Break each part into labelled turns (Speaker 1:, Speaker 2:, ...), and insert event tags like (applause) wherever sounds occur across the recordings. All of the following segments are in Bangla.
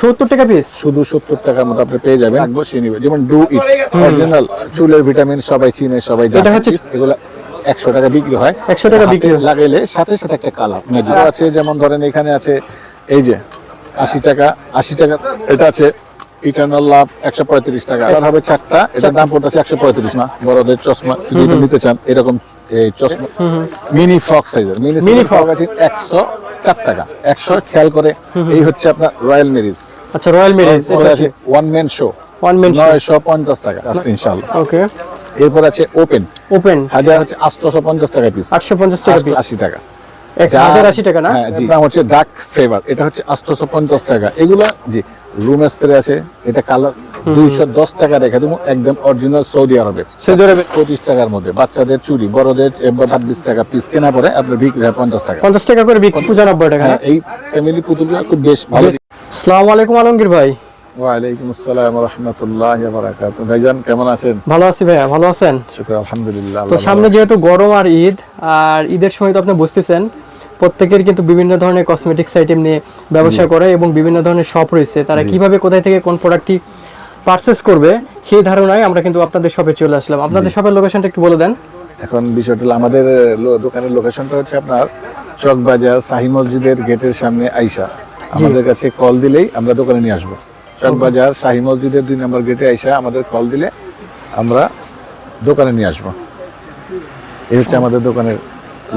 Speaker 1: সত্তর টাকা পিস
Speaker 2: শুধু সত্তর টাকার মতো আপনি পেয়ে যাবেন। বসিয়ে নিবে যেমন ডু ইট অরিজিনাল চুলের ভিটামিন সবাই চিনে সবাই জানে।
Speaker 1: এটা হচ্ছে-
Speaker 2: এগুলো একশো টাকা বিক্রি হয়।
Speaker 1: 100 টাকা বিক্রি
Speaker 2: লাগাইলে সাথে সাথে একটা কালার। ম্যাজিক আছে যেমন ধরেন এখানে আছে এই যে আশি টাকা আশি টাকা এটা আছে ইটার্নাল লাভ একশো পঁয়ত্রিশ টাকা। আর হবে চারটা এটার দাম পড়তেছে একশো পঁয়ত্রিশ না। বড়দের চশমা যদি নিতে চান এরকম এই চশমা মিনি ফ্রক সাইজের মিনি মিনি। ফ্রক আছে একশো চার টাকা। একশো খেয়াল করে এই হচ্ছে আপনার রয়্যাল মেরিজ।
Speaker 1: আচ্ছা রয়্যাল মেরিজ
Speaker 2: এরপরে আছে। One man show
Speaker 1: one men
Speaker 2: নয়শো পঞ্চাশ টাকা জাস্ট ইনশাল্লাহ
Speaker 1: ওকে
Speaker 2: এরপর আছে ওপেন
Speaker 1: ওপেন
Speaker 2: হাজার হচ্ছে আটশোশো পঞ্চাশ টাকা পিস
Speaker 1: আটশো পঞ্চাশ টাকা।
Speaker 2: আশি টাকা
Speaker 1: হাজার আশি টাকা না?
Speaker 2: হ্যাঁ জি। হচ্ছে ডার্ক ফ্লেভার এটা হচ্ছে আটশোশো পঞ্চাশ টাকা। এগুলা জি। রুম স্প্রে আছে এটা কালার দুইশো দশ টাকা রেখে দেবো একদম অরিজিনাল সৌদি আরবের।
Speaker 1: সৌদি আরবে
Speaker 2: পঁচিশ টাকার মধ্যে বাচ্চাদের চুরি বড়দের ছাব্বিশ টাকা পিস কেনা পরে আপনার বিক্রি হয় পঞ্চাশ টাকা।
Speaker 1: পঞ্চাশ টাকা করে বিক্রি পঁচানব্বই টাকা।
Speaker 2: হ্যাঁ এই ফ্যামিলি পুতুলগুলো খুব বেশ ভালো।
Speaker 1: সালাম আলাইকুম আলমগীর ভাই।
Speaker 2: ওয়ালাইকুম আসসালাম রহমতুল্লাহ বারাকাত ভাইজান কেমন আছেন?
Speaker 1: ভালো আছি ভাইয়া ভালো আছেন?
Speaker 2: শুক্র আলহামদুলিল্লাহ
Speaker 1: তো সামনে যেহেতু গরম আর ঈদ আর ঈদের সময় তো আপনি বুঝতেছেন প্রত্যেকের কিন্তু বিভিন্ন ধরনের কসমেটিক্স আইটেম নিয়ে ব্যবসা করে এবং বিভিন্ন ধরনের শপ রয়েছে। তারা কীভাবে কোথায় থেকে কোন প্রোডাক্টটি পারচেস করবে সেই ধারণায় আমরা কিন্তু আপনাদের শপে চলে আসলাম। আপনাদের শপের লোকেশনটা একটু বলে দেন।
Speaker 2: এখন বিষয়টা আমাদের দোকানের লোকেশনটা হচ্ছে আপনার চকবাজার শাহি মসজিদের গেটের সামনে আইসা। আমাদের কাছে কল দিলেই আমরা দোকানে নিয়ে আসব। চকবাজার শাহি মসজিদের দুই নম্বর গেটে আইসা আমাদের কল দিলে আমরা দোকানে নিয়ে আসব। এই হচ্ছে আমাদের দোকানের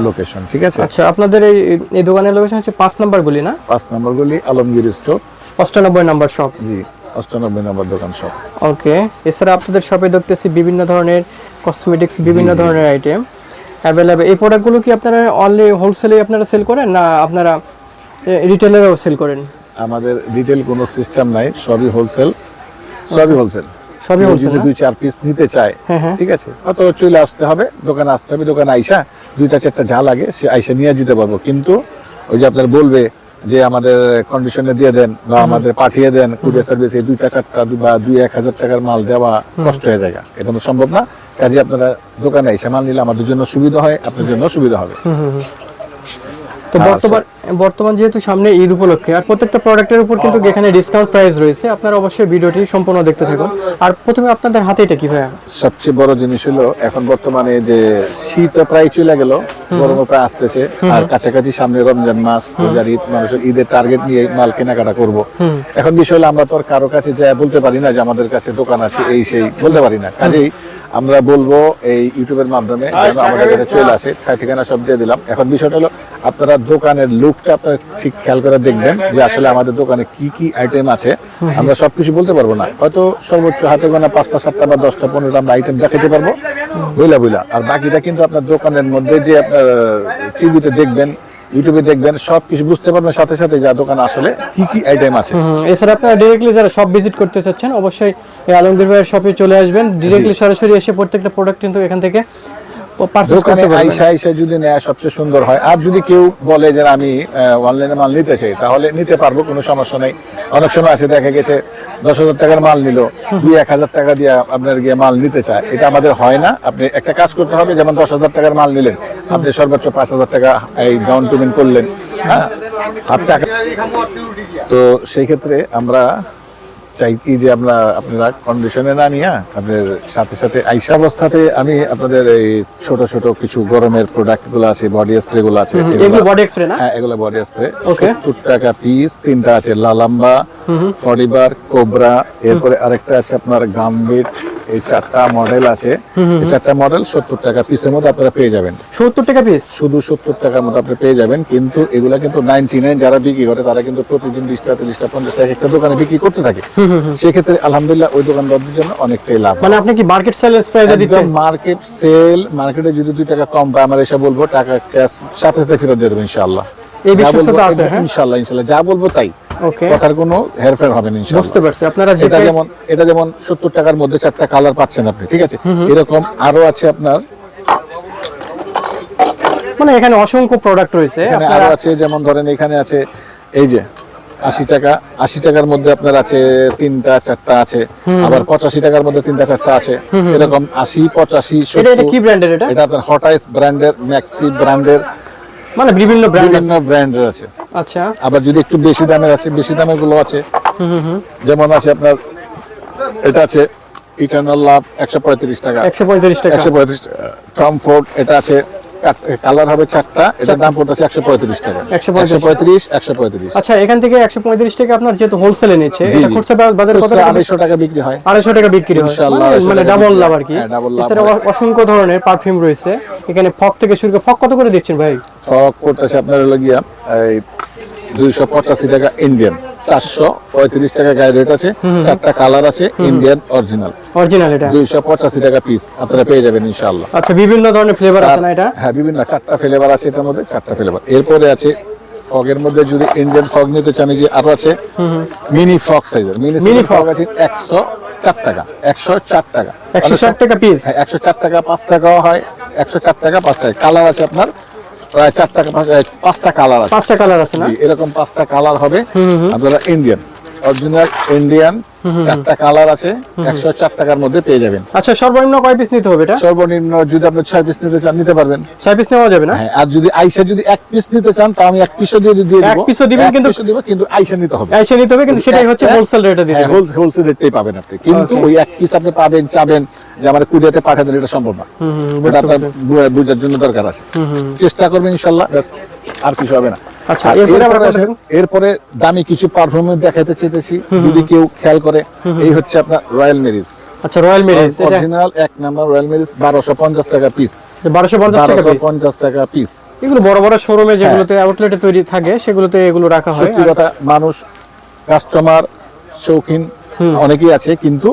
Speaker 2: লোকেশন ঠিক আছে?
Speaker 1: আচ্ছা আপনাদের এই এই দোকানের লোকেশন হচ্ছে পাঁচ নাম্বার গলি না?
Speaker 2: পাঁচ নাম্বার গলি আলমগীর স্টোর
Speaker 1: অষ্টানব্বই নাম্বার শপ
Speaker 2: জি অষ্টানব্বই নম্বর দোকান শপ
Speaker 1: ওকে এছাড়া আপনাদের শপে দেখতেছি বিভিন্ন ধরনের কসমেটিক্স বিভিন্ন ধরনের আইটেম অ্যাভেলেবেল এই প্রোডাক্টগুলো কি আপনারা অনলি হোলসেলে আপনারা সেল করেন না আপনারা রিটেলারও সেল করেন?
Speaker 2: আমাদের রিটেল কোনো সিস্টেম নাই সবই হোলসেল সবই হোলসেল
Speaker 1: সবই
Speaker 2: যদি দুই চার পিস নিতে চায়
Speaker 1: হ্যাঁ, হ্যাঁ।
Speaker 2: ঠিক আছে? অত চলে আসতে হবে দোকানে আসতে হবে দোকানে আইসা দুইটা চারটা যা লাগে সে আইসা নিয়ে যেতে পারব। কিন্তু ওই যে আপনার বলবে যে আমাদের কন্ডিশনে দিয়ে দেন বা আমাদের পাঠিয়ে দেন কুরিয়ার সার্ভিস এই দুইটা চারটা বা দুই এক হাজার টাকার মাল দেওয়া কষ্ট হয়ে যায়। এটা তো সম্ভব না। কাজে আপনারা দোকানে এসে মাল নিলে আমাদের জন্য সুবিধা হয় আপনার জন্য সুবিধা হবে।
Speaker 1: তো
Speaker 2: হ্যাঁ,
Speaker 1: বর্তমান বর্তমান যেহেতু সামনে ঈদ উপলক্ষে আর প্রত্যেকটা প্রোডাক্টের উপর কিন্তু এখানে ডিসকাউন্ট প্রাইস রয়েছে আপনারা অবশ্যই ভিডিওটি সম্পূর্ণ দেখতে থাকুন। আর প্রথমে আপনাদের হাতে এটা কি ভাইয়া?
Speaker 2: সবচেয়ে বড় জিনিস হলো এখন বর্তমানে যে শীত প্রায় চলে গেল গরম প্রায় আসতেছে আর কাছাকাছি সামনে রমজান মাস রোজার ঈদ মানুষের ঈদের টার্গেট নিয়ে মাল কেনাকাটা করব। এখন বিষয় হলো আমরা তো আর কারও কাছে যা বলতে পারি না যে আমাদের কাছে দোকান আছে এই সেই বলতে পারি না। কাজেই আমরা বলব এই ইউটিউবের মাধ্যমে যেন আমাদের কাছে চলে আসে। ঠা- ঠিকানা সব দিয়ে দিলাম। এখন বিষয়টা হলো আপনারা দোকানের লুকটা আপনারা ঠিক খেয়াল করে দেখবেন যে আসলে আমাদের দোকানে কি কি আইটেম আছে। আমরা সবকিছু বলতে পারব না। হয়তো সর্বোচ্চ হাতে গোনা পাঁচটা সাতটা বা দশটা পনেরোটা আমরা আইটেম দেখাতে পারব। বুঝলা বুঝলা আর বাকিটা কিন্তু আপনার দোকানের মধ্যে যে আপনার টিভিতে দেখবেন ইউটিউবে দেখবেন সবকিছু বুঝতে পারবেন সাথে সাথে যা দোকান আসলে কি কি আইটেম আছে।
Speaker 1: এছাড়া আপনারা ডিরেক্টলি যারা সব ভিজিট করতে চাচ্ছেন অবশ্যই এই আলমগীর ভাইয়ের শপে চলে আসবেন। ডিরেক্টলি সরাসরি এসে প্রত্যেকটা প্রোডাক্ট কিন্তু এখান থেকে
Speaker 2: যদি নেয় সবচেয়ে সুন্দর হয়। আর যদি কেউ বলে যে আমি অনলাইনে মাল নিতে চাই তাহলে নিতে পারব কোনো সমস্যা নেই। অনেক সময় আছে দেখা গেছে দশ হাজার টাকার মাল নিল দুই এক হাজার টাকা দিয়ে আপনার গিয়ে মাল নিতে চায়। এটা আমাদের হয় না। আপনি একটা কাজ করতে হবে যেমন দশ হাজার টাকার মাল নিলেন আপনি সর্বোচ্চ পাঁচ হাজার টাকা এই ডাউন পেমেন্ট করলেন হ্যাঁ? হাফ টাকা তো সেই ক্ষেত্রে আমরা চাই কি যে আমরা আপনারা কন্ডিশনে না নিয়ে আপনার সাথে সাথে আইসা অবস্থাতে আমি আপনাদের এই ছোট ছোট কিছু গরমের প্রোডাক্টগুলো আছে বডি স্প্রে গুলো আছে
Speaker 1: এগুলো বডি স্প্রে না?
Speaker 2: হ্যাঁ এগুলো বডি স্প্রে. সত্তর টাকা পিস তিনটা আছে লালাম্বা ফডিবার কোবরা এরপরে আরেকটা আছে আপনার গাম্বিট এই চারটা মডেল আছে। এই চারটা মডেল সত্তর টাকা পিসের মধ্যে আপনারা পেয়ে যাবেন।
Speaker 1: সত্তর টাকা পিস
Speaker 2: শুধু সত্তর টাকার মতো আপনি পেয়ে যাবেন কিন্তু এগুলা কিন্তু নাইনটি নাইন যারা বিক্রি করে তারা কিন্তু প্রতিদিন বিশটা তিরিশটা পঞ্চাশটা একটা দোকানে বিক্রি করতে থাকে। সেক্ষেত্রে আলহামদুলিল্লাহ ওই দোকানদারদের জন্য অনেকটাই লাভ
Speaker 1: মানে আপনি কি মার্কেট প্রাইসে দিচ্ছেন?
Speaker 2: মার্কেট সেল মার্কেটে যদি দুই টাকা কম পায় আমার এসে বলব টাকা ক্যাশ সাথে সাথে ফেরত দিয়ে দেবো ইনশাল্লাহ
Speaker 1: এই
Speaker 2: বলব,
Speaker 1: আছে, হ্যাঁ?
Speaker 2: ইনশাল্লাহ ইনশাল্লাহ যা বলব তাই। কথার কোনো হেরফের হবে না
Speaker 1: বুঝতে পারছি। আপনারা
Speaker 2: এটা যেমন এটা যেমন সত্তর টাকার মধ্যে চারটা কালার পাচ্ছেন আপনি ঠিক আছে? এরকম আরও আছে আপনার।
Speaker 1: মানে এখানে অসংখ্য প্রোডাক্ট রয়েছে।
Speaker 2: আরও আছে যেমন ধরেন এখানে আছে এই যে আশি টাকা আশি টাকার মধ্যে আপনার আছে তিনটা চারটা আছে। আবার পঁচাশি টাকার মধ্যে তিনটা চারটা আছে। এরকম আশি পঁচাশি
Speaker 1: এটা কি ব্র্যান্ডের এটা?
Speaker 2: এটা আপনার হটাইস ব্র্যান্ডের ম্যাক্সি ব্র্যান্ডের
Speaker 1: মানে বিভিন্ন ব্র্যান্ড
Speaker 2: বিভিন্ন ব্র্যান্ডের আছে।
Speaker 1: আচ্ছা।
Speaker 2: আবার যদি একটু বেশি দামের আছে বেশি দামেরগুলো আছে। যেমন আছে আপনার এটা আছে ইটার্নাল লাভ একশো পঁয়ত্রিশ টাকা।
Speaker 1: একশো পঁয়ত্রিশ টাকা।
Speaker 2: একশো পঁয়ত্রিশ কমফোর্ট এটা আছে কালার হবে চারটা। এটার দাম পড়তেছে একশো পঁয়ত্রিশ টাকা।
Speaker 1: 135
Speaker 2: একশো পঁয়ত্রিশ একশো পঁয়ত্রিশ।
Speaker 1: আচ্ছা এখান থেকে একশো পঁয়ত্রিশ টাকা আপনার যেহেতু হোলসেলে নিচ্ছে। খুচরা বাজারে কত
Speaker 2: আড়াইশো টাকা বিক্রি হয়।
Speaker 1: আড়াইশো টাকা বিক্রি হয়। মানে-
Speaker 2: 250 টাকা
Speaker 1: ডাবল লাভ আর কি।
Speaker 2: হ্যাঁ, লাভ
Speaker 1: এছাড়া অসংখ্য ধরনের পারফিউম রয়েছে। এখানে ফক থেকে শুরু করে ফক কত করে দিচ্ছেন ভাই?
Speaker 2: ফক করতেছে আপনার হলো গিয়া এই দুইশো পঁচাশি টাকা ইন্ডিয়ান চারশো পঁয়ত্রিশ টাকা গায়ে রেট আছে। চারটা কালার আছে ইন্ডিয়ান অরিজিনাল
Speaker 1: অরিজিনাল এটা।
Speaker 2: দুইশো পঁচাশি টাকা পিস আপনারা পেয়ে যাবেন ইনশাআল্লাহ।
Speaker 1: আচ্ছা বিভিন্ন ধরনের ফ্লেভার আছে না এটা?
Speaker 2: হ্যাঁ বিভিন্ন। চারটা ফ্লেভার আছে এটার মধ্যে চারটা ফ্লেভার এরপরে আছে ফগের মধ্যে যদি ইন্ডিয়ান ফগ নিতে চান যে আরও আছে মিনি ফগ সাইজের মিনি
Speaker 1: Mini
Speaker 2: ফগ আছে একশো চার টাকা একশো চার টাকা।
Speaker 1: একশো ষাট টাকা পিস
Speaker 2: হ্যাঁ একশো চার টাকা পাঁচ টাকাও হয় একশো চার টাকা পাঁচ টাকা। কালার আছে আপনার প্রায় চার টাকা পাঁচটা কালার আছে।
Speaker 1: পাঁচটা কালার আছে না?
Speaker 2: এরকম পাঁচটা কালার হবে। আপনারা ইন্ডিয়ান অরিজিনাল ইন্ডিয়ান চারটা কালার আছে একশো চার টাকার মধ্যে পেয়ে যাবেন।
Speaker 1: আচ্ছা সর্বনিম্ন কয় পিস নিতে হবে এটা?
Speaker 2: সর্বনিম্ন যদি আপনি ছয় পিস নিতে চান নিতে পারবেন।
Speaker 1: ছয় পিস নেওয়া যাবে না?
Speaker 2: হ্যাঁ আর যদি আইসা যদি এক পিস নিতে চান তা আমি এক পিসও দিয়ে দিয়ে দিব।
Speaker 1: piece ও দিবেন কিন্তু-
Speaker 2: দিব কিন্তু আইসা নিতে হবে।
Speaker 1: এসে নিতে হবে কিন্তু সেটাই হচ্ছে হোলসেল রেটে দিতে
Speaker 2: হ্যাঁ হোলসেল রেটটাই পাবেন আপনি। কিন্তু ওই এক পিস আপনি পাবেন চাবেন যে আমার কুরিয়াতে দেন এটা সম্ভব না। এটা আপনার বুঝার জন্য দরকার আছে। চেষ্টা করবেন ইনশাল্লাহ। ব্যাস, আর কিছু হবে না।
Speaker 1: আচ্ছা, এরপরে
Speaker 2: দামি কিছু পারফিউম দেখাতে চেয়েছি যদি কেউ খেয়াল করে এই হচ্ছে আপনার রয়্যাল মেরিজ
Speaker 1: আচ্ছা রয়্যাল মেরিজ
Speaker 2: অরিজিনাল এক নাম্বার রয়্যাল মেরিজ বারোশো পঞ্চাশ টাকা পিস
Speaker 1: বারোশো পঞ্চাশ টাকা
Speaker 2: বারোশো
Speaker 1: পিস
Speaker 2: পঞ্চাশ টাকা পিস
Speaker 1: এগুলো বড় বড় শোরুমে যেগুলোতে আউটলেটে তৈরি থাকে সেগুলোতে এগুলো রাখা হয়
Speaker 2: সত্যি কথা মানুষ কাস্টমার শৌখিন অনেকেই আছে কিন্তু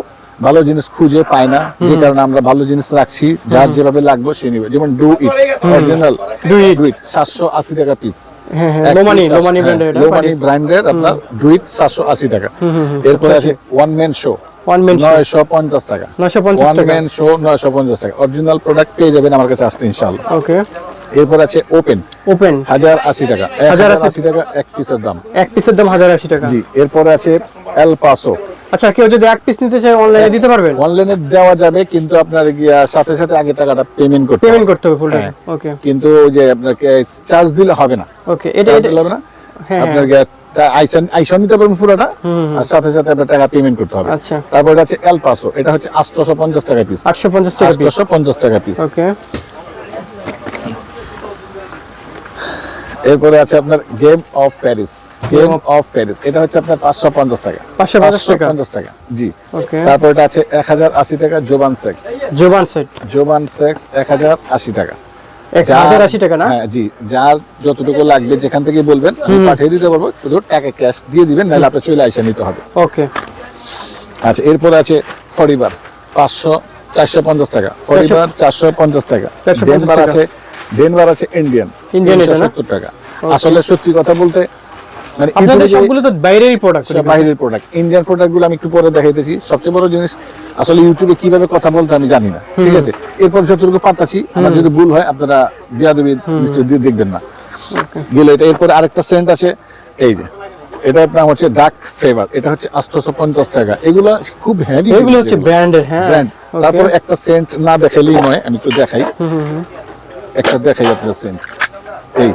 Speaker 2: ভালো জিনিস খুঁজে পায় না যে কারণে আমরা ভালো জিনিস রাখছি যার যেভাবে লাগবে সে নিবে। যেমন do it original. Do it সাতশো আশি টাকা পিস
Speaker 1: লোমানি লোমানি ব্র্যান্ডের
Speaker 2: আপনার ডুইট সাতশো আশি টাকা। এরপরে আছে ওয়ান ম্যান শো নয়শো পঞ্চাশ টাকা। ওয়ান ম্যান শো নয়শো পঞ্চাশ টাকা। অরিজিনাল প্রোডাক্ট পেয়ে যাবেন আমার কাছে আসতে ইনশাল্লাহ
Speaker 1: ওকে
Speaker 2: এরপর আছে ওপেন
Speaker 1: ওপেন
Speaker 2: হাজার আশি টাকা।
Speaker 1: হাজার আশি
Speaker 2: আশি। টাকা এক পিসের দাম।
Speaker 1: এক পিসের দাম হাজার আশি টাকা।
Speaker 2: জি এরপরে আছে এল পাসো
Speaker 1: আচ্ছা কেউ যদি এক পিস নিতে চায় অনলাইনে দিতে পারবেন?
Speaker 2: অনলাইনে দেওয়া যাবে কিন্তু আপনার সাথে সাথে আগে টাকাটা পেমেন্ট করতে
Speaker 1: পেমেন্ট করতে হবে ফুল
Speaker 2: হ্যাঁ।
Speaker 1: ওকে
Speaker 2: কিন্তু ওই যে আপনাকে চার্জ দিলে হবে না।
Speaker 1: ওকে এটা এটা-
Speaker 2: হবে না।
Speaker 1: হ্যাঁ,
Speaker 2: আপনার গিয়া আইসন নিতে পারবেন পুরোটা আর সাথে সাথে আপনার টাকা পেমেন্ট করতে হবে।
Speaker 1: আচ্ছা।
Speaker 2: তারপর এটা আছে এল পাসো এটা হচ্ছে আটশোশো পঞ্চাশ টাকা পিস
Speaker 1: আটশো পঞ্চাশ টাকা
Speaker 2: পঞ্চাশ টাকা পিস
Speaker 1: ওকে
Speaker 2: এরপরে আছে আপনার game of Paris game of Paris এটা হচ্ছে আপনার পাঁচশো পঞ্চাশ টাকা।
Speaker 1: 550 টাকা।
Speaker 2: পঞ্চাশ টাকা। জি। তারপর এটা আছে এক হাজার আশি টাকা Jovan sex
Speaker 1: Jovan set
Speaker 2: Jovan sex এক হাজার আশি টাকা।
Speaker 1: এক না?
Speaker 2: হ্যাঁ জি। যার যতটুকু লাগবে যেখান থেকে বলবেন আমি পাঠিয়ে দিতে পারব। টাকা ক্যাশ দিয়ে দিবেন নাহলে আপনার চলে আইসা নিতে হবে।
Speaker 1: ওকে।
Speaker 2: আচ্ছা এরপরে আছে ফরিবার পাঁচশো চারশো পঞ্চাশ টাকা। ফরিবার চারশো পঞ্চাশ টাকা। ডেনবার
Speaker 1: টাকা।
Speaker 2: আছে ডেনবার আছে ইন্ডিয়ান সত্তর টাকা। আসলে সত্যি কথা বলতে মানে
Speaker 1: সবগুলো তো বাইরেরই প্রোডাক্ট
Speaker 2: বাইরের প্রোডাক্ট ইন্ডিয়ান প্রোডাক্টগুলো আমি একটু পরে দেখাইতেছি। সবচেয়ে বড় জিনিস আসলে ইউটিউবে কীভাবে কথা বলতে আমি জানি না। ঠিক আছে? এরপর যতটুকু পারতাছি আমার যদি ভুল হয় আপনারা বিয়াদবি নিশ্চয়ই দিয়ে দেখবেন না। গেলে এটা এরপরে আরেকটা সেন্ট আছে। এই যে এটার নাম হচ্ছে ডার্ক ফ্লেভার এটা হচ্ছে আটশোশো পঞ্চাশ টাকা। এগুলো খুব হ্যাভি
Speaker 1: এগুলো হচ্ছে ব্র্যান্ডের হ্যাঁ।
Speaker 2: ব্র্যান্ড তারপর একটা সেন্ট না দেখালেই নয় আমি একটু দেখাই। একটা দেখাই আপনার সেন্ট এই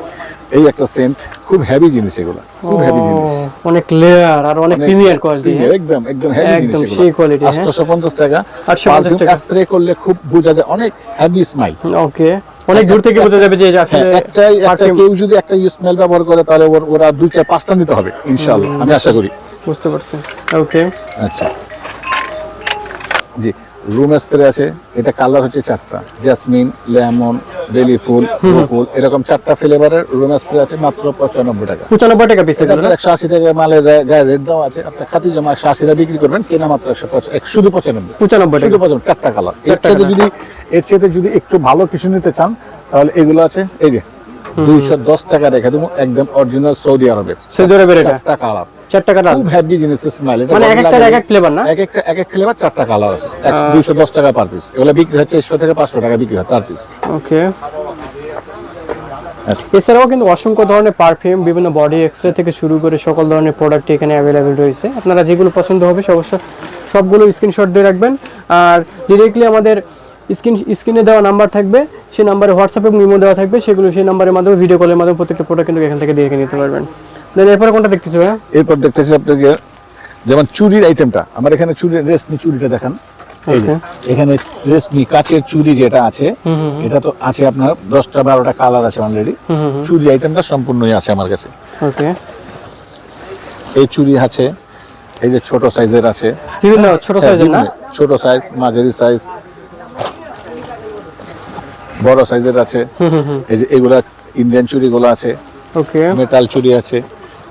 Speaker 2: এই একটা সেন্ট খুব হেভি জিনিস এগুলো খুব হেভি জিনিস।
Speaker 1: অনেক লেয়ার আর অনেক প্রিমিয়ার কোয়ালিটি
Speaker 2: একদম একদম হেভি জিনিস
Speaker 1: সেই quality, হ্যাঁ।
Speaker 2: 850 টাকা।
Speaker 1: 850 টাকা।
Speaker 2: স্প্রে করলে খুব বোঝা যায় অনেক হেভি স্মাইল
Speaker 1: ওকে অনেক দূর থেকে বোঝা যাবে যে এটা আসলে
Speaker 2: হ্যাঁ একটাই একটা কেউ যদি একটা স্মেল ব্যবহার করে তাহলে ওর- ওরা দুই চার পাঁচটা নিতে হবে ইনশাআল্লাহ আমি আশা করি।
Speaker 1: বুঝতে পারছি। ওকে
Speaker 2: আচ্ছা। জি রুম স্প্রে আছে এটা কালার হচ্ছে চারটা জাসমিন লেমন বেলি ফুল ফুল এরকম চারটা ফ্লেভারের রুম স্প্রে আছে মাত্র পঁচানব্বই টাকা।
Speaker 1: পঁচানব্বই টাকা পিস
Speaker 2: আপনার একশো আশি টাকা মালের গায়ে রেট দেওয়া আছে। আপনার খাতি জমা একশো আশি টাকা বিক্রি করবেন কেনা মাত্র একশো শুধু পঁচানব্বই।
Speaker 1: পঁচানব্বই
Speaker 2: শুধু পঁচানব্বই চারটা কালারের
Speaker 1: colour।
Speaker 2: যদি এর চাইতে যদি একটু ভালো কিছু নিতে চান তাহলে এগুলো আছে। এই যে দুইশো দশ টাকা রেখে দেবো একদম অরিজিনাল সৌদি আরবের।
Speaker 1: সৌদি আরবের
Speaker 2: চারটা কালার
Speaker 1: চার টাকা
Speaker 2: খুব হ্যাভি জিনিস স্মাইল
Speaker 1: মানে এক
Speaker 2: গরম
Speaker 1: এক এক ফ্লেভার না?
Speaker 2: এক একটা এক এক ফ্লেভার চারটা কালার আছে। দুইশো দশ টাকা পার পিস এগুলো বিক্রি হচ্ছে একশো থেকে পাঁচশো টাকা বিক্রি হয় পার পিস
Speaker 1: ওকে
Speaker 2: আচ্ছা।
Speaker 1: এছাড়াও কিন্তু অসংখ্য ধরনের পারফিউম বিভিন্ন বডি এক্সরে থেকে শুরু করে সকল ধরনের প্রোডাক্ট এখানে অ্যাভেলেবেল রয়েছে। আপনারা যেগুলো পছন্দ হবে অবশ্য সবগুলো স্ক্রিনশট দিয়ে রাখবেন। আর ডিরেক্টলি আমাদের স্ক্রিন স্ক্রিনে দেওয়া নাম্বার থাকবে। সেই নাম্বারে হোয়াটসঅ্যাপে মিমো দেওয়া থাকবে। সেগুলো সেই নাম্বারের মাধ্যমে ভিডিও কলের মাধ্যমে প্রত্যেকটা প্রোডাক্ট কিন্তু এখান থেকে দেখে নিতে পারবেন। দেন এরপরে কোনটা দেখতেছি ভাইয়া?
Speaker 2: এরপর দেখতেছি আপনাকে যেমন চুরির আইটেমটা আমার এখানে চুরির রেশমি চুরিটা দেখান। এখানে রেশমি কাচের চুরি যেটা আছে এটা তো আছে আপনার দশটা বারোটা কালার আছে অলরেডি চুরি আইটেমটা সম্পূর্ণই আছে আমার কাছে। এই চুরি আছে এই যে ছোট সাইজের আছে।
Speaker 1: বিভিন্ন ছোট সাইজের না?
Speaker 2: ছোট সাইজ মাঝারি সাইজ বড় সাইজের আছে। এই যে এগুলা ইন্ডিয়ান চুরি গুলো আছে
Speaker 1: ওকে
Speaker 2: মেটাল চুরি আছে।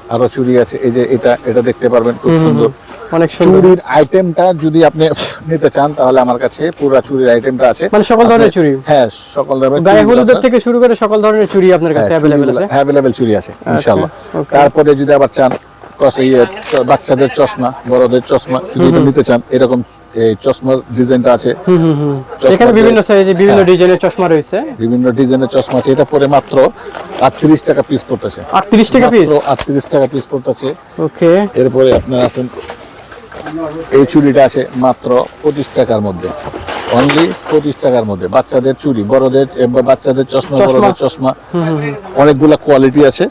Speaker 2: আরও চুরি আছে। এই যে এটা এটা দেখতে পারবেন খুব সুন্দর।
Speaker 1: অনেক সুন্দর।
Speaker 2: চুরির আইটেমটা যদি আপনি নিতে চান তাহলে আমার কাছে পুরো চুরির আইটেমটা আছে।
Speaker 1: মানে সকল ধরনের চুরি?
Speaker 2: হ্যাঁ সকল ধরনের
Speaker 1: গায়ে হলুদের থেকে শুরু করে সকল ধরনের চুরি আপনার কাছে
Speaker 2: হ্যাঁ,
Speaker 1: অ্যাভেলেবেল আছে।
Speaker 2: হ্যাঁ অ্যাভেলেবেল চুরি আছে ইনশাআল্লাহ তারপরে যদি আবার চান কস- এই, বাচ্চাদের চশমা বড়দের চশমা যদি নিতে চান এরকম এই চশমার ডিজাইনটা আছে।
Speaker 1: এখানে বিভিন্ন সাইজে বিভিন্ন
Speaker 2: হ্যাঁ,
Speaker 1: ডিজাইনের চশমা রয়েছে।
Speaker 2: বিভিন্ন ডিজাইনের চশমা আছে। এটা পরে মাত্র আটত্রিশ টাকা পিস পড়তেছে।
Speaker 1: আটত্রিশ টাকা পিস
Speaker 2: মাত্র আটত্রিশ টাকা পিস পড়তেছে।
Speaker 1: ওকে
Speaker 2: এরপরে আপনার আছেন এই চুড়িটা আছে মাত্র পঁচিশ টাকার মধ্যে। অনলি পঁচিশ টাকার মধ্যে। বাচ্চাদের চুড়ি বড়দের বাচ্চাদের চশমা
Speaker 1: চশমা।
Speaker 2: বড়দের চশমা। অনেকগুলা কোয়ালিটি আছে।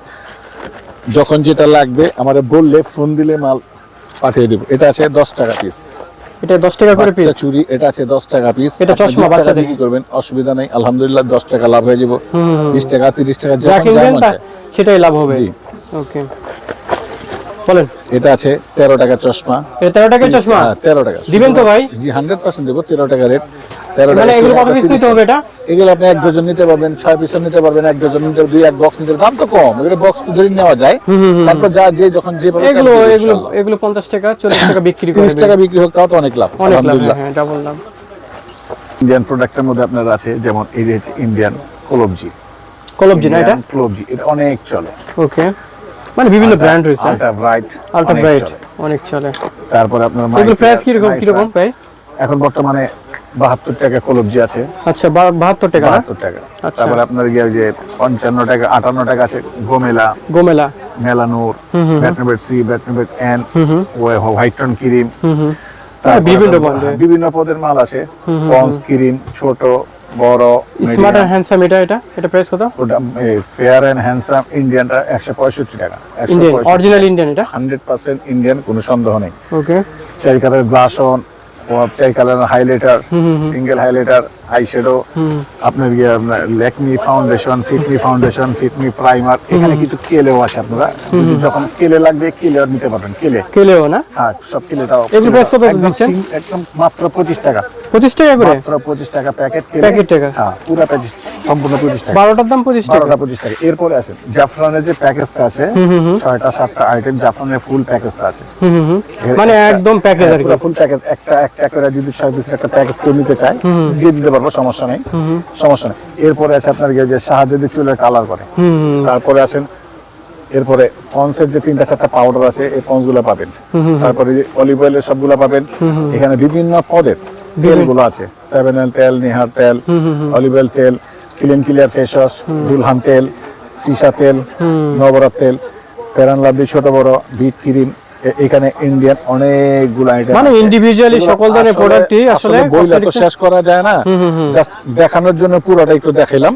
Speaker 2: যখন যেটা লাগবে আমাদের বললে ফোন দিলে মাল পাঠিয়ে দিব। এটা আছে দশ টাকা পিস
Speaker 1: এটা দশ টাকা করে পিস
Speaker 2: চুরি এটা আছে দশ টাকা পিস
Speaker 1: এটা চশমা বাচ্চাদের।
Speaker 2: কি করবেন? অসুবিধা নাই আলহামদুলিল্লাহ দশ টাকা লাভ হয়ে যাব। বিশ টাকা তিরিশ টাকা
Speaker 1: যা কিনবেন। সেটাই লাভ হবে।
Speaker 2: জি।
Speaker 1: ওকে বলেন।
Speaker 2: এটা আছে তেরো টাকা চশমা।
Speaker 1: তেরো টাকার চশমা?
Speaker 2: হ্যাঁ, তেরো টাকা।
Speaker 1: দিবেন তো ভাই?
Speaker 2: জি হান্ড্রেড পার্সেন্ট দেবো তেরো টাকা রেট তেরো
Speaker 1: মানে
Speaker 2: টাকা
Speaker 1: এগুলো কত পিস নিতে হবে এটা?
Speaker 2: এগুলো আপনি এক ডজন নিতে পারবেন ছয় পিস নিতে পারবেন এক ডজন নিতে দুই এক বক্স নিতে দাম তো কম এগুলো বক্স ধরে নেওয়া যায়। তারপর যা যে যখন যে
Speaker 1: এগুলো এগুলো এগুলো পঞ্চাশ টাকা চল্লিশ টাকা বিক্রি
Speaker 2: তিরিশ টাকা বিক্রি হোক তাও তো অনেক লাভ।
Speaker 1: অনেক লাভ হ্যাঁ যা বললাম
Speaker 2: ইন্ডিয়ান প্রোডাক্টের মধ্যে আপনার আছে যেমন এই যে ইন্ডিয়ান কলবজি।
Speaker 1: কলবজি না এটা?
Speaker 2: কলবজি এটা অনেক চলে।
Speaker 1: ওকে মানে বিভিন্ন ব্র্যান্ড রয়েছে।
Speaker 2: আলট্রা ব্রাইট
Speaker 1: আলট্রা ব্রাইট অনেক চলে।
Speaker 2: তারপরে আপনার
Speaker 1: এগুলো প্রাইস কীরকম
Speaker 2: মাইফার।
Speaker 1: কীরকম ভাই?
Speaker 2: এখন বর্তমানে বাহাত্তর টাকা কলবজি আছে।
Speaker 1: আচ্ছা বা- বাহাত্তর টাকা না?
Speaker 2: বাহাত্তর টাকা।
Speaker 1: আচ্ছা।
Speaker 2: তারপরে আপনার গিয়ে যে পঞ্চান্ন টাকা আটান্ন টাকা আছে গোমেলা।
Speaker 1: গোমেলা।
Speaker 2: মেলানোর ব্যাটনেবেট সি ব্যাটনেবেট এন হোয়াইট টন ক্রিম
Speaker 1: বিভিন্ন
Speaker 2: বিভিন্ন পদের মাল আছে। পন্স ক্রিম ছোট বড়
Speaker 1: স্মার্ট হ্যান্ডসাম এটা এটা? এটা প্রাইস কত?
Speaker 2: ওটা ফেয়ার এন্ড হ্যান্ডসাম ইন্ডিয়ানটা একশো পঁয়ষট্টি টাকা
Speaker 1: ইন্ডিয়ান অরিজিনাল ইন্ডিয়ান এটা?
Speaker 2: হান্ড্রেড পার্সেন্ট ইন্ডিয়ান কোনো সন্দেহ নেই।
Speaker 1: ওকে
Speaker 2: চাই কালার গ্লাস অন চাই কালার হাইলাইটার সিঙ্গেল হাইলাইটার আই আপনার গিয়ে আপনার Lakme foundation Fit Me foundation Fit Me primer এখানে কিছু কেলেও আছে আপনারা। যখন কেলে লাগবে কেলে নিতে পারবেন কেলে।
Speaker 1: কেলেও না?
Speaker 2: হ্যাঁ সব কেলেটাও
Speaker 1: এগুলো price কত দিচ্ছেন?
Speaker 2: একদম মাত্র পঁচিশ টাকা।
Speaker 1: পঁচিশ টাকা করে?
Speaker 2: মাত্র পঁচিশ টাকা প্যাকেট
Speaker 1: Packet টাকা?
Speaker 2: হ্যাঁ পুরো পঁচিশ সম্পূর্ণ পঁচিশ টাকা।
Speaker 1: বারোটার দাম পঁচিশ টাকা?
Speaker 2: বারোটা পঁচিশ টাকা। এরপরে আছে জাফরানের যে প্যাকেজটা আছে ছয়টা সাতটা আইটেম জাফরানের ফুল প্যাকেজটা আছে।
Speaker 1: মানে একদম প্যাকেজ আর কি।
Speaker 2: ফুল প্যাকেজ একটা একটা করে যদি ছয় পিসের একটা প্যাকেজ কেউ নিতে চায় দিয়ে দিতে পারব সমস্যা নেই। সমস্যা নেই। এরপরে আছে আপনার গিয়ে যে সাহায্যে চুলের কালার করে। তারপরে আছেন এরপরে পন্সের যে তিনটা চারটা পাউডার আছে এই পন্সগুলো পাবেন তারপরে অলিভ অয়েলের সবগুলো পাবেন। এখানে বিভিন্ন পদের তেলগুলো আছে। সেভেন এল তেল নিহার তেল অলিভ অয়েল তেল clean clear face wash Dulhan তেল সিসা তেল নবরাত তেল ফেরান লাভলি ছোট বড় বিট ক্রিম এখানে ইন্ডিয়ান অনেকগুলো আইটেম
Speaker 1: মানে individually সকল ধরনের product-ই আসলে
Speaker 2: বইলা তো শেষ করা যায় না। জাস্ট দেখানোর জন্য পুরোটা একটু দেখাইলাম।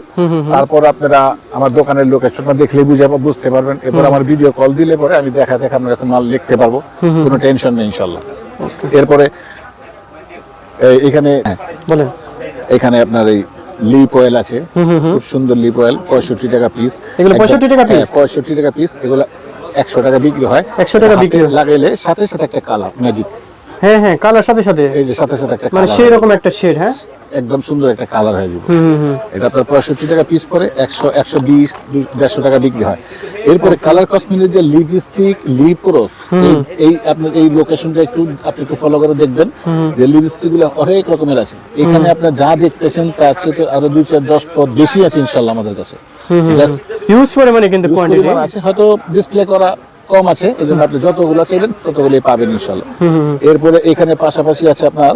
Speaker 2: তারপর আপনারা আমার দোকানের লোকেশনটা দেখলে বুঝে বুঝতে পারবেন। এরপর আমার ভিডিও কল দিলে পরে আমি দেখা দেখা আপনার কাছে মাল লিখতে পারব। কোনো টেনশন নেই ইনশাল্লাহ। এরপরে এখানে
Speaker 1: বলেন।
Speaker 2: এখানে আপনার এই লিপ অয়েল আছে। খুব সুন্দর লিপ অয়েল পঁয়ষট্টি টাকা পিস
Speaker 1: এগুলো 65 টাকা পিস
Speaker 2: পঁয়ষট্টি টাকা পিস এগুলো একশো টাকা বিক্রি হয়।
Speaker 1: 100 টাকা বিক্রি
Speaker 2: লাগাইলে সাথে সাথে একটা কালার ম্যাজিক
Speaker 1: হ্যাঁ হ্যাঁ কালার সাথে সাথে।
Speaker 2: এই যে সাথে সাথে একটা
Speaker 1: মানে সেই রকম একটা শেড হ্যাঁ?
Speaker 2: একদম সুন্দর একটা কালার হয়ে যাবে। এটা আপনার পঁয়ষট্টি টাকা পিস পরে একশো একশো বিশ দেড়শো টাকা বিক্রি হয়। এরপরে কালার কসমেটিক যে লিপস্টিক লিপরোস এই আপনার এই লোকেশনটা একটু আপনি একটু ফলো করে দেখবেন। যে লিপস্টিকগুলো অনেক রকমের আছে। এখানে আপনার যা দেখতেছেন তার চেয়ে তো আরও দুই চার দশ পদ বেশি আছে ইনশাল্লাহ আমাদের কাছে। জাস্ট
Speaker 1: হিউজ পরিমাণে কিন্তু কোয়ান্টিটি
Speaker 2: আছে হয়তো ডিসপ্লে করা কম আছে এই জন্য আপনি যতগুলো চাইবেন ততগুলোই পাবেন ইনশাল্লাহ এরপরে এখানে পাশাপাশি আছে আপনার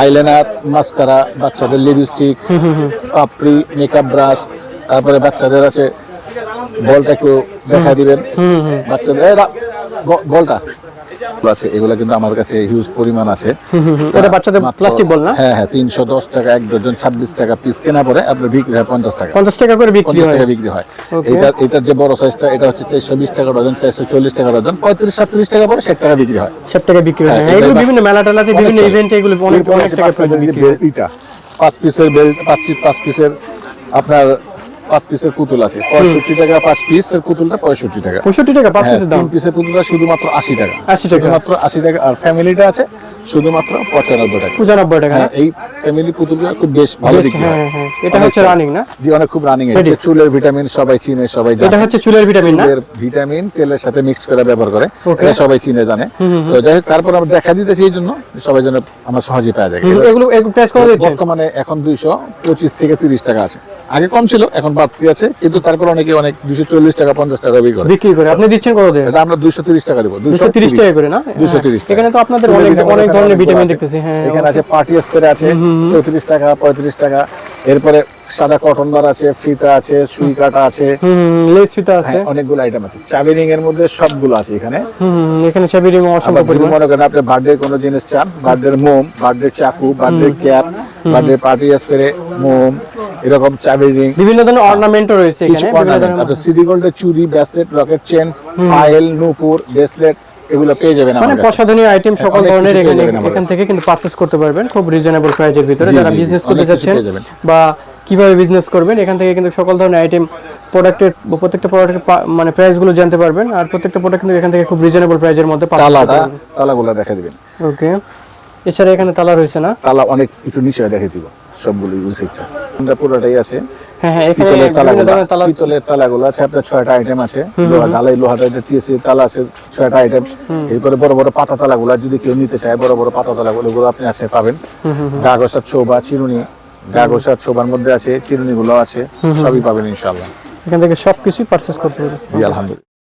Speaker 2: আইলাইনার মাস্কারা বাচ্চাদের লিপস্টিক পাপড়ি মেকআপ ব্রাশ তারপরে বাচ্চাদের আছে বলটা একটু দেখা দিবেন। বাচ্চাদের বলটা। আছে এগুলো কিন্তু আমার কাছে হিউজ পরিমাণ আছে। (laughs)
Speaker 1: এটা বাচ্চাদের প্লাস্টিক বল না?
Speaker 2: হ্যাঁ হ্যাঁ তিনশো দশ টাকা এক ডজন ছাব্বিশ টাকা পিস কেনা পরে আপনার বিক্রি হয় পঞ্চাশ টাকা।
Speaker 1: পঞ্চাশ টাকা করে বিক্রি
Speaker 2: টাকা বিক্রি হয়। এটা এটার যে বড় সাইজটা এটা হচ্ছে চারশো বিশ টাকা ডজন চারশো চল্লিশ টাকা ডজন পঁয়ত্রিশ সাতত্রিশ টাকা পরে ষাট টাকা বিক্রি হয়।
Speaker 1: ষাট টাকা বিক্রি হয়।
Speaker 2: হ্যাঁ,
Speaker 1: হ্যাঁ, এগুলো বিভিন্ন মেলা টেলাতে বিভিন্ন ইভেন্টে এগুলো অনেক অনেক টাকা বিক্রি হয়।
Speaker 2: পিসের বেল্ট পিসের আপনার পাঁচ পিসের পুতুল আছে। পঁয়ষট্টি টাকা পাঁচ পিস এর পুতুলটা পঁয়ষট্টি টাকা।
Speaker 1: পঁয়ষট্টি টাকা পাঁচ
Speaker 2: হ্যাঁ,
Speaker 1: পিসের দাম
Speaker 2: পিসের পুতুলটা শুধুমাত্র আশি টাকা।
Speaker 1: 80 টাকা।
Speaker 2: শুধুমাত্র আশি টাকা। আর ফ্যামিলিটা আছে শুধুমাত্র পঁচানব্বই টাকা।
Speaker 1: পঁচানব্বই টাকা।
Speaker 2: হ্যাঁ, এই ফ্যামিলি পুতুলটা খুব বেশ ভালো বিক্রি
Speaker 1: হ্যাঁ,
Speaker 2: হ্যাঁ,
Speaker 1: এটা হচ্ছে রানিং না?
Speaker 2: জি অনেক খুব রানিং? চুলের ভিটামিন সবাই চিনে সবাই
Speaker 1: এটা হচ্ছে চুলের ভিটামিন না?
Speaker 2: ভিটামিন তেলের সাথে মিক্সড করে ব্যবহার করে। এটা সবাই চিনে জানে। তো যাই হোক তারপর আমরা দেখা দিতেছি এই জন্য। সবাই যেন আমরা সহজে পাওয়া যায়
Speaker 1: এগুলো এগুলো প্রাইস কত
Speaker 2: বর্তমানে এখন দুইশো পঁচিশ থেকে তিরিশ টাকা আছে। আগে কম ছিল এখন বাড়তি আছে কিন্তু তারপর অনেকে অনেক দুশো চল্লিশ টাকা পঞ্চাশ টাকা বিক্রি করে।
Speaker 1: বিক্রি করে। আপনি দিচ্ছেন কত
Speaker 2: এটা আমরা দুইশো তিরিশ টাকা দেবো
Speaker 1: দুশো তিরিশ। টাকা করে না?
Speaker 2: দুশো তিরিশ
Speaker 1: এখানে তো আপনাদের অনেক অনেক ধরনের ভিটামিন দেখতেছি হ্যাঁ
Speaker 2: এখানে আছে পার্টি স্প্রে আছে চৌত্রিশ টাকা পঁয়ত্রিশ টাকা। এরপরে সাদা কটন বার আছে ফিতা আছে সুই কাটা আছে।
Speaker 1: লেস ফিতা আছে।
Speaker 2: হ্যাঁ, অনেকগুলো আইটেম আছে। চাবিরিং এর মধ্যে সবগুলো আছে এখানে।
Speaker 1: এখানে চাবিরিং অসংখ্য পরিমাণ।
Speaker 2: মনে করেন আপনি বার্থডে কোনো জিনিস চান বার্থডে মোম বার্থডে চাকু birthday cap birthday party spray মোম এরকম চাবি রিং।
Speaker 1: বিভিন্ন ধরনের অর্নামেন্টও রয়েছে এখানে
Speaker 2: আপনার সিডি গোল্ডের চুড়ি ব্রেসলেট রকেট চেন পায়েল নূপুর ব্রেসলেট এগুলো পেয়ে যাবেন
Speaker 1: মানে প্রসাধনীয় আইটেম সকল ধরনের এখানে এখান থেকে কিন্তু পারচেস করতে পারবেন খুব রিজনেবল প্রাইজের ভিতরে যারা বিজনেস করতে যাচ্ছেন বা কীভাবে বিজনেস করবেন এখান থেকে কিন্তু সকল ধরনের আইটেম প্রোডাক্টের প্রত্যেকটা প্রোডাক্টের মানে প্রাইসগুলো জানতে পারবেন আর প্রত্যেকটা প্রোডাক্ট কিন্তু এখান থেকে খুব রিজনেবল প্রাইজের মধ্যে
Speaker 2: তালাটা তালাগুলো দেখা দিবেন।
Speaker 1: ওকে এছাড়া এখানে তালা রয়েছে না?
Speaker 2: তালা অনেক একটু নিচে দেখে দিব সবগুলো আমরা পুরোটাই আছে।
Speaker 1: হ্যাঁ হ্যাঁ এখানে তালা
Speaker 2: পিতলের তালাগুলো আছে আপনার ছয়টা আইটেম আছে। লোহা ঢালাই লোহাটা টিএসসি তালা আছে ছয়টা আইটেম এরপরে বড় বড় পাতা তালাগুলো যদি কেউ নিতে চায় বড় বড় পাতা তালাগুলো ওগুলো আপনি আছে পাবেন। ছোবা চিরুনি। ছোবার মধ্যে আছে চিরুনি গুলো আছে সবই পাবেন ইনশাল্লাহ
Speaker 1: এখান থেকে সবকিছুই পারচেস করতে পারবেন।
Speaker 2: জি আলহামদুলিল্লাহ।